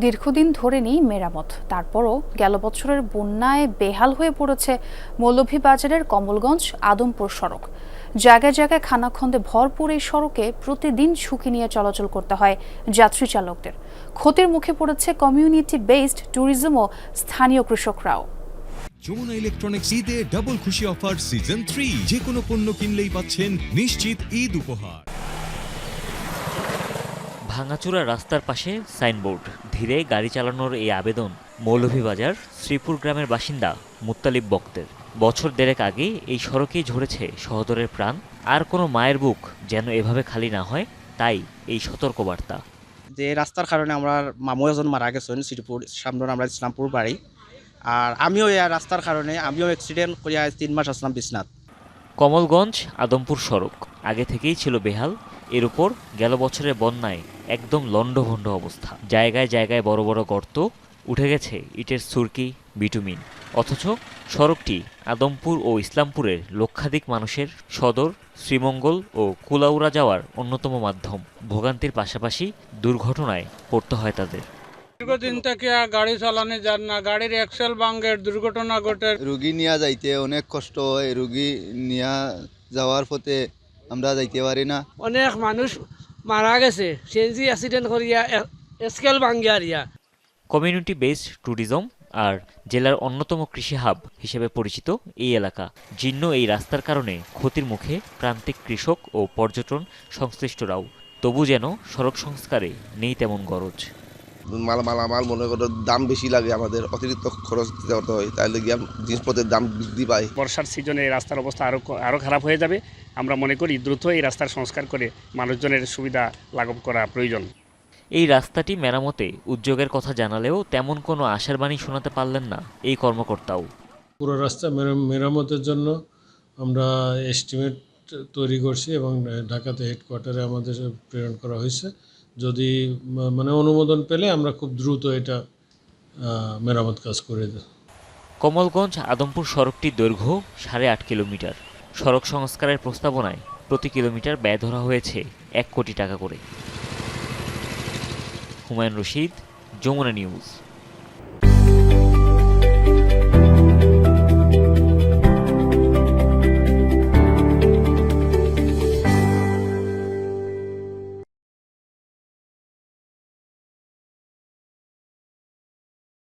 দীর্ঘদিন ধরে নেই মেরামত। তারপরও গেল বছরের বন্যায় বেহাল হয়ে পড়েছে মৌলভীবাজারের কমলগঞ্জ আদমপুর সড়ক। জায়গায় জায়গায় খানাখন্দে ভরপুর এই সড়কে প্রতিদিন ঝুঁকি নিয়ে চলাচল করতে হয় যাত্রী চালকদের। ক্ষতির মুখে পড়েছে কমিউনিটি বেসড ট্যুরিজম ও স্থানীয় কৃষকরাও। যমুনা ইলেকট্রনিক্স ঈদে ডাবল খুশি অফার সিজন থ্রি যে কোনো পণ্য কিনলেই পাচ্ছেন নিশ্চিত ঈদ উপহার। ভাঙাচোরা রাস্তার পাশে সাইনবোর্ড। ধীরে গাড়ি চালানোর এই আবেদন মৌলভীবাজার শ্রীপুর গ্রামের বাসিন্দা মুত্তালিব বক্তের। বছর দেড়েক আগে এই সড়কেই ঝরেছে সহদরের প্রাণ। আর কোনো মায়ের বুক যেন এভাবে খালি না হয় তাই এই সতর্কবার্তা। যে রাস্তার কারণে আমার মামু এজন মারা গেছেন শ্রীপুর সামনে আমরা ইসলামপুর বাড়ি। আর আমিও এই রাস্তার কারণে আমিও অ্যাক্সিডেন্ট করিয়া তিন মাস আসলাম বিশ্বনাথ। কমলগঞ্জ আদমপুর সড়ক। আগে থেকেই ছিল বেহাল। এর উপর গেল বছরের বন্যায় একদম লণ্ডভণ্ড অবস্থা। জায়গায় জায়গায় বড় বড় গর্ত উঠে গেছে ইটের সুরকি বিটুমিন। অথচ সড়কটি আদমপুর ও ইসলামপুরের লক্ষাধিক মানুষের সদর শ্রীমঙ্গল ও কুলাউড়া যাওয়ার অন্যতম মাধ্যম। ভোগান্তির পাশাপাশি দুর্ঘটনায় পড়তে হয় তাদের। দীর্ঘদিন থেকে আর গাড়ি চালানো যান না। গাড়ির এক্সেল ভাঙ্গের দুর্ঘটনা ঘটে। রুগী নিয়ে যাইতে অনেক কষ্ট হয়। রুগী নিয়ে যাওয়ার পথে আমরা যাইতে পারি না। অনেক মানুষ মারা গেছে। সেনজি অ্যাক্সিডেন্ট করিয়া স্কেল ভাঙ্গিয়া রিয়া কমিউনিটি বেসড ট্যুরিজম আর জেলার অন্যতম কৃষি হাব হিসেবে পরিচিত এই এলাকা। জীর্ণ এই রাস্তার কারণে ক্ষতির মুখে প্রান্তিক কৃষক ও পর্যটন সংশ্লিষ্টরাও। তবু যেন সড়ক সংস্কারে নেই তেমন গরজ। মাল মালামাল মনে করো দাম বেশি লাগে আমাদের অতিরিক্ত খরচ দিতে হতে হয় তাহলে গিয়ে জিনিসপত্রের দাম বৃদ্ধি পায়। বর্ষার সিজনে এই রাস্তার অবস্থা আরও আরও খারাপ হয়ে যাবে। আমরা মনে করি দ্রুত এই রাস্তার সংস্কার করে মানুষজনের সুবিধা লাঘব করা প্রয়োজন। এই রাস্তাটি মেরামতে উদ্যোগের কথা জানালেও তেমন কোনো আশার বাণী শোনাতে পারলেন না এই কর্মকর্তাও। পুরো রাস্তা মেরামতের জন্য আমরা এস্টিমেট তৈরি করছি এবং ঢাকাতে হেডকোয়ার্টারে আমাদের প্রেরণ করা হয়েছে। যদি মানে অনুমোদন পেলে আমরা খুব দ্রুত এটা মেরামত কাজ করে দেব কমলগঞ্জ আদমপুর সড়কটি দৈর্ঘ্য সাড়ে আট কিলোমিটার। সড়ক সংস্কারের প্রস্তাবনায় প্রতি কিলোমিটার ব্যয় ধরা হয়েছে এক কোটি টাকা করে। হুমায়ুন রশিদ, যমুনা নিউজ।